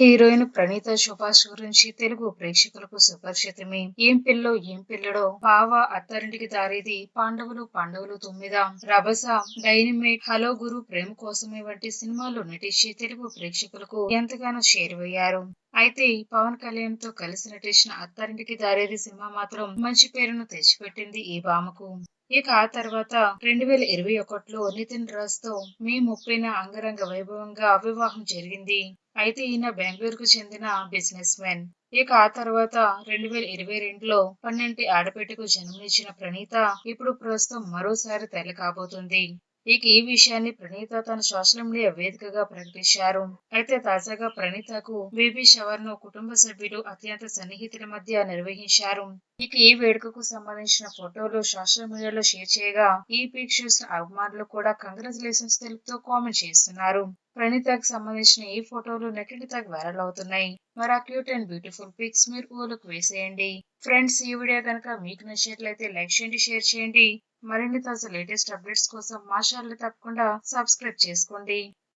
Heroine Praneetha Subhash గురించి తెలుగు ప్రేక్షకులకు సుపరిచితమే. ఏం పిల్లో ఏం పిల్లడో. బావ అత్తారింటికి దారేది పాండవులు పాండవులు తొమ్మిద. రభస డైనమేట్ హలో గురు ప్రేమ కోసమే వంటి సినిమాల్లో నటించి తెలుగు ప్రేక్షకులకు ఎంతగానో చేరువయ్యారు. అయితే పవన్ కళ్యాణ్తో కలిసి నటించిన అత్తారింటికి దారేది సినిమా మాత్రం మంచి పేరును తెచ్చిపెట్టింది ఈ భామకు ఇక ఆ తర్వాత రెండు వేల ఇరవై ఒకటిలో నితిన్ రాజ్తో మే ముప్పైన అంగరంగ వైభవంగా వివాహం జరిగింది. అయితే ఈయన బెంగళూరుకు చెందిన బిజినెస్ మ్యాన్. ఇక ఆ తర్వాత రెండు వేల ఇరవై రెండులో పన్నెంటి ఆడపేటకు జన్మనిచ్చిన ప్రణీత ఇప్పుడు ప్రస్తుతం మరోసారి తల్లి కాబోతుంది. ఇక ఈ విషయాన్ని ప్రణీత తన సోషల్ మీడియా వేదికగా ప్రకటించారు. అయితే తాజాగా ప్రణీతకు బేబీ షవర్ను కుటుంబ సభ్యులు అత్యంత సన్నిహితుల మధ్య నిర్వహించారు. ఇక ఈ వేడుకకు సంబంధించిన ఫోటోలు సోషల్ మీడియాలో షేర్ చేయగా ఈ పిక్ చూసిన అభిమానులు కూడా కంగ్రాచులేషన్స్ తెలుపుతూ కామెంట్ చేస్తున్నారు. ప్రణీతకు సంబంధించిన ఈ ఫోటోలు నెట్టింటి వైరల్ అవుతున్నాయి. మరి ఆ క్యూట్ అండ్ బ్యూటిఫుల్ పిక్స్ మీరు ఊలకు వేసేయండి. ఫ్రెండ్స్ ఈ వీడియో కనుక మీకు నచ్చినట్లయితే లైక్ చేయండి షేర్ చేయండి. మరిన్ని తాజా లేటెస్ట్ అప్డేట్స్ కోసం మా ఛానల్ తప్పకుండా సబ్స్క్రైబ్ చేసుకోండి.